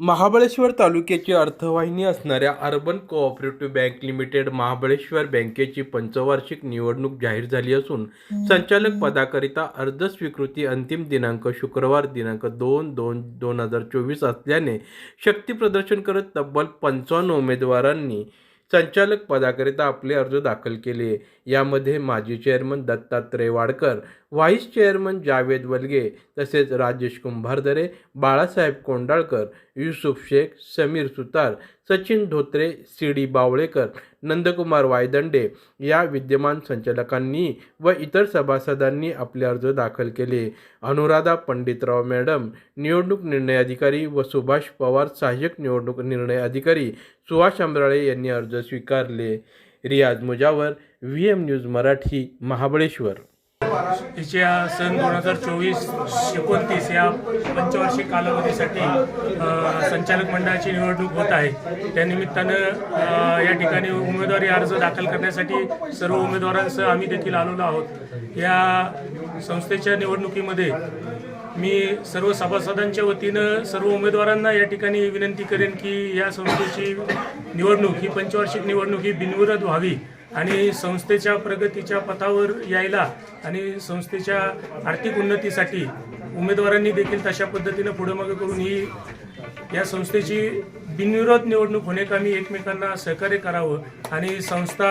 महाबळेश्वर तालुक्याची अर्थवाहिनी असणाऱ्या urban cooperative bank limited Mahabaleshwar बँकेची पंचवार्षिक निवडणूक जाहीर झाली असून संचालक पदाकरिता अर्ज स्वीकृती अंतिम दिनांक शुक्रवार दिनांक दोन दोन दोन हजार चोवीस असल्याने शक्तीप्रदर्शन करत तब्बल पंचावन्न उमेदवारांनी संचालक पदाकरिता आपले अर्ज दाखल केले. यामध्ये माजी chairman Dattatray Wadkar vice chairman Javed Walge तसेच राजेश कुंभारदरे बाळासाहेब कोंडाळकर युसुफ शेख समीर सुतार सचिन धोत्रे सी डी बावळेकर नंदकुमार वायदंडे या विद्यमान संचालकांनी व इतर सभासदांनी आपले अर्ज दाखल केले. अनुराधा पंडितराव मॅडम निवडणूक निर्णय अधिकारी व सुभाष पवार सहाय्यक निवडणूक निर्णय अधिकारी सुहास आंबराळे यांनी अर्ज स्वीकारले. Riyaz Mujawar V M news Marathi Mahabaleshwar. हिच्या सन दोन हजार चोवीस एकोणतीस या पंचवार्षिक कालावधीसाठी संचालक मंडळाची निवडणूक होत आहे. त्यानिमित्तानं या ठिकाणी उमेदवारी अर्ज दाखल करण्यासाठी सर्व उमेदवारांसह आम्ही देखील आलेलो आहोत. या संस्थेच्या निवडणुकीमध्ये मी सर्व सभासदांच्या वतीनं सर्व उमेदवारांना या ठिकाणी विनंती करेन की या संस्थेची निवडणूक ही पंचवार्षिक निवडणूक ही बिनविरोध व्हावी. आणि संस्थेच्या प्रगतीच्या पथावर यायला आणि संस्थेच्या आर्थिक उन्नतीसाठी उमेदवारांनी देखील तशा पद्धतीनं पुढे मागे करून ही या संस्थेची बिनविरोध निवडणूक होण्याकामी एकमेकांना सहकार्य करावं आणि संस्था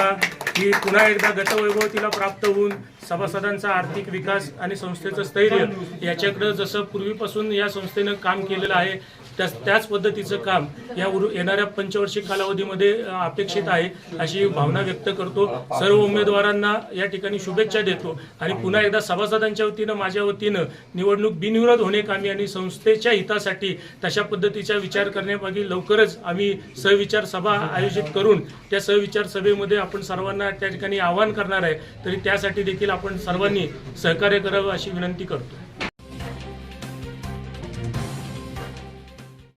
ही पुन्हा एकदा गतवैभव तिला प्राप्त होऊन सभासदांचा आर्थिक विकास आणि संस्थेचं स्थैर्य याच्याकडं जसं पूर्वीपासून या संस्थेनं काम केलेलं आहे त्याच त्याच पद्धतीचं काम या उर येणाऱ्या पंचवार्षिक कालावधीमध्ये अपेक्षित आहे अशी भावना व्यक्त करतो. सर्व उमेदवारांना या ठिकाणी शुभेच्छा देतो. आणि पुन्हा एकदा सभासदांच्या वतीनं माझ्या वतीनं निवडणूक बिनविरोध होणे कामी आणि संस्थेच्या हितासाठी तशा पद्धतीचा विचार करण्यामागे लवकरच आम्ही सहविचार सभा आयोजित करून त्या सहविचार सभेमध्ये आपण सर्वांना त्या ठिकाणी आवाहन करणार आहे. तरी त्यासाठी देखील आपण सर्वांनी सहकार्य करावं अशी विनंती करतो.